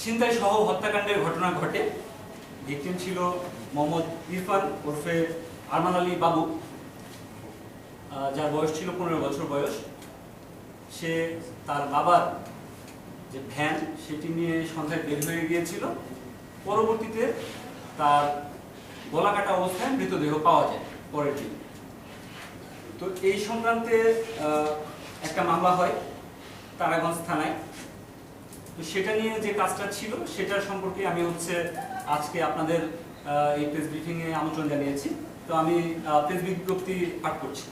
ছিনতাই সহ হত্যাকাণ্ডের ঘটনা ঘটে। ভিকটিম ছিল মোহাম্মদ ইরফান ওরফে আরমান আলী বাবু যার বয়স ছিল পনেরো বছর বয়স। সে তার বাবার যে ভ্যান, সেটি নিয়ে সন্ধ্যায় বের হয়ে গিয়েছিল। পরবর্তীতে তার গলা কাটা অবস্থায় মৃতদেহ পাওয়া যায় পরের দিন। তো এই সংক্রান্তে একটা মামলা হয়। তারাগঞ্জ থানায়। তো সেটা নিয়ে যে কাজটা ছিল সেটার সম্পর্কে আমি হচ্ছে আজকে আপনাদের এই প্রেস ব্রিফিং এ আমন্ত্রণ জানিয়েছি। তো আমি প্রেস বিজ্ঞপ্তি পাঠ করছি।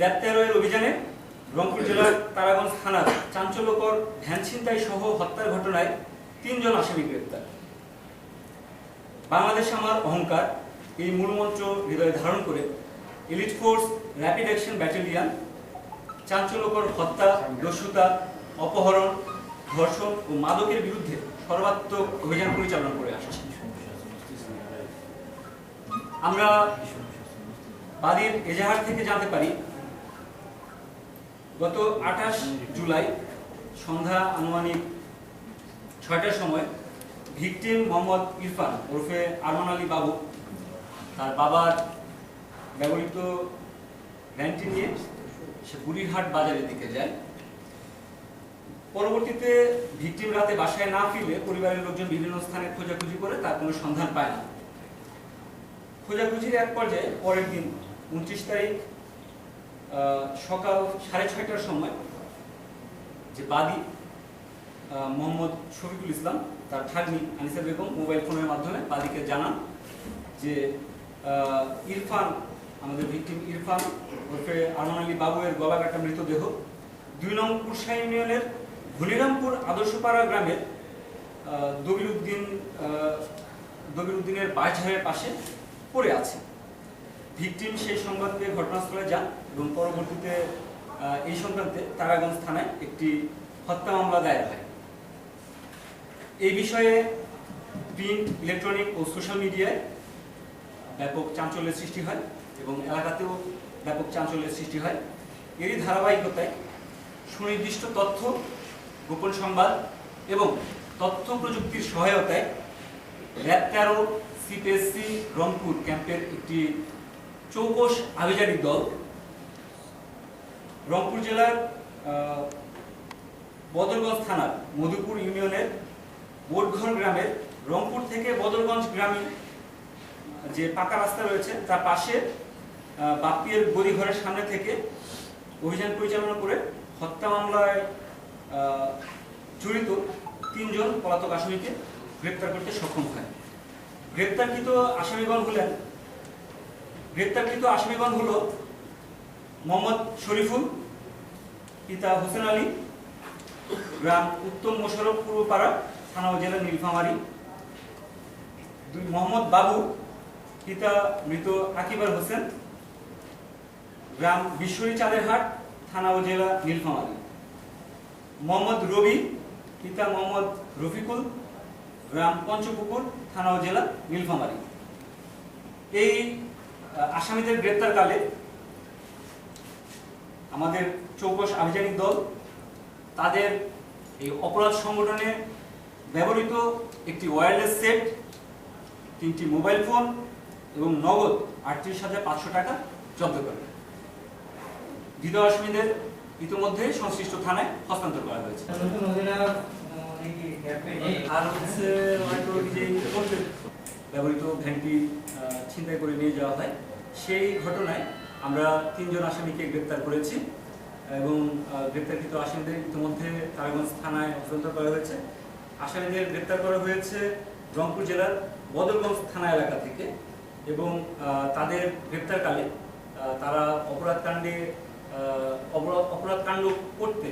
র্যাব অভিযানে রংপুর জেলার তারাগঞ্জ থানার চাঞ্চল্যকর ভ্যান ছিনতাই সহ হত্যার ঘটনায় তিনজন আসামি গ্রেপ্তার। বাংলাদেশ আমার অহংকার, এই মূলমন্ত্র হৃদয়ে ধারণ করে elite force rapid action battalion চাঞ্চল্যকর হত্যা দস্যুতা অপহরণ, ধর্ষণ ও মাদকের বিরুদ্ধে সর্বাত্মক অভিযান পরিচালনা করে আসছে। আমরা বাদীর এজাহার থেকে জানতে পারি, গত আঠাশ জুলাই সন্ধ্যা আনুমানিক ছয়টার সময় ভিকটিম মোহাম্মদ ইরফান ওরফে আরমান আলী বাবু, তার বাবার ব্যবহৃত ভ্যানটি নিয়ে সে বুড়িরহাট বাজারের দিকে যায়। পরবর্তীতে ভিকটিম রাতে বাসায় না ফিরলে পরিবারের লোকজন বিভিন্ন স্থানে খোঁজাখুঁজি করে তার কোনো সন্ধান পায় না। খোঁজাখুঁজির এক পর্যায়ে পরের দিন উনত্রিশ তারিখ সকাল সাড়ে ছয়টার সময় যে বাদী মোহাম্মদ শফিকুল ইসলাম, তার ঠাকনি আনিসা বেগম মোবাইল ফোনের মাধ্যমে বাদীকে জানান যে ইরফান আমাদের ভিকটিম ইরফান ওরফে আরমান আলী বাবুয়ের গলা কাটা মৃতদেহ দুই নং কুরসা ইউনিয়নের ঘনিরামপুর আদর্শপাড়া গ্রামের আহ, দবিরউদ্দিনের বাসঝাড়ের পাশে পড়ে আছে। ভিকটিম সেই সংবাদ পেয়ে ঘটনাস্থলে যান এবং পরবর্তীতে এই সংক্রান্তে তারাগঞ্জ থানায় একটি হত্যা মামলা দায়ের হয়। এই বিষয়ে প্রিন্ট ইলেকট্রনিক ও সোশ্যাল মিডিয়ায় ব্যাপক চাঞ্চল্যের সৃষ্টি হয়। এবং এলাকাতেও ব্যাপক চাঞ্চল্যের সৃষ্টি হয়। এরই ধারাবাহিকতায় সুনির্দিষ্ট তথ্য, গোপন সংবাদ এবং তথ্য প্রযুক্তির সহায়তায় র্যাব তেরো, সিপিএসসি, রংপুর ক্যাম্পের একটি চৌকস আভিযানিক দল রংপুর জেলার বদরগঞ্জ থানার মধুপুর ইউনিয়নের বোটঘর গ্রামের রংপুর থেকে বদরগঞ্জ গ্রামে যে পাকা রাস্তা রয়েছে, তার পাশে আহ, বাপ্পিয়ের গদিঘরের সামনে থেকে অভিযান পরিচালনা করে হত্যা মামলায় জড়িত তিনজন পলাতক আসামিকে গ্রেপ্তার করতে সক্ষম হয়। গ্রেপ্তারকৃত আসামিগণ হলেন গ্রেপ্তারকৃত আসামিগণ হল মোহাম্মদ শরীফুল পিতা হোসেন আলী গ্রাম উত্তম মোশারফ পূর্বপাড়া থানা জেলা নীলফামারী মোহাম্মদ বাবু পিতা মৃত আকিবার হোসেন গ্রাম বিশ্বরী চাঁদেরহাট থানা ও জেলা নীলফামারী। মোহাম্মদ রবি, পিতা মোহাম্মদ রফিকুল, গ্রাম পঞ্চপুকুর, থানা ও জেলা নীলফামারী। এই আসামিদের গ্রেপ্তারকালে আমাদের চৌকস আভিযানিক দল তাদের এই অপরাধ সংগঠনে ব্যবহৃত একটি ওয়্যারলেস সেট তিনটি মোবাইল ফোন এবং নগদ আটত্রিশ হাজার পাঁচশো টাকা জব্দ করে। ধৃত আসামিদের ইতিমধ্যে সংশ্লিষ্ট থানায় হস্তান্তর করা হয়েছে। ব্যবহৃত ভ্যানটি ছিনতাই করে নিয়ে যাওয়া হয় সেই ঘটনায় আমরা তিনজন আসামিকে গ্রেপ্তার করেছি এবং গ্রেপ্তারকৃত আসামিদের ইতিমধ্যে তারাগঞ্জ থানায় হস্তান্তর করা হয়েছে। আসামিদের গ্রেপ্তার করা হয়েছে রংপুর জেলার বদরগঞ্জ থানা এলাকা থেকে এবং তাদের গ্রেপ্তারকালে তারা অপরাধ কাণ্ডে আহ, অপরাধ কাণ্ড করতে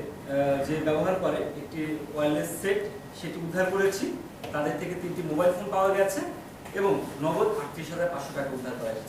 যে ব্যবহার করে, একটি ওয়্যারলেস সেট সেটি উদ্ধার করেছি। তাদের থেকে তিনটি মোবাইল ফোন পাওয়া গেছে এবং নগদ আটত্রিশ হাজার পাঁচশো টাকা উদ্ধার করা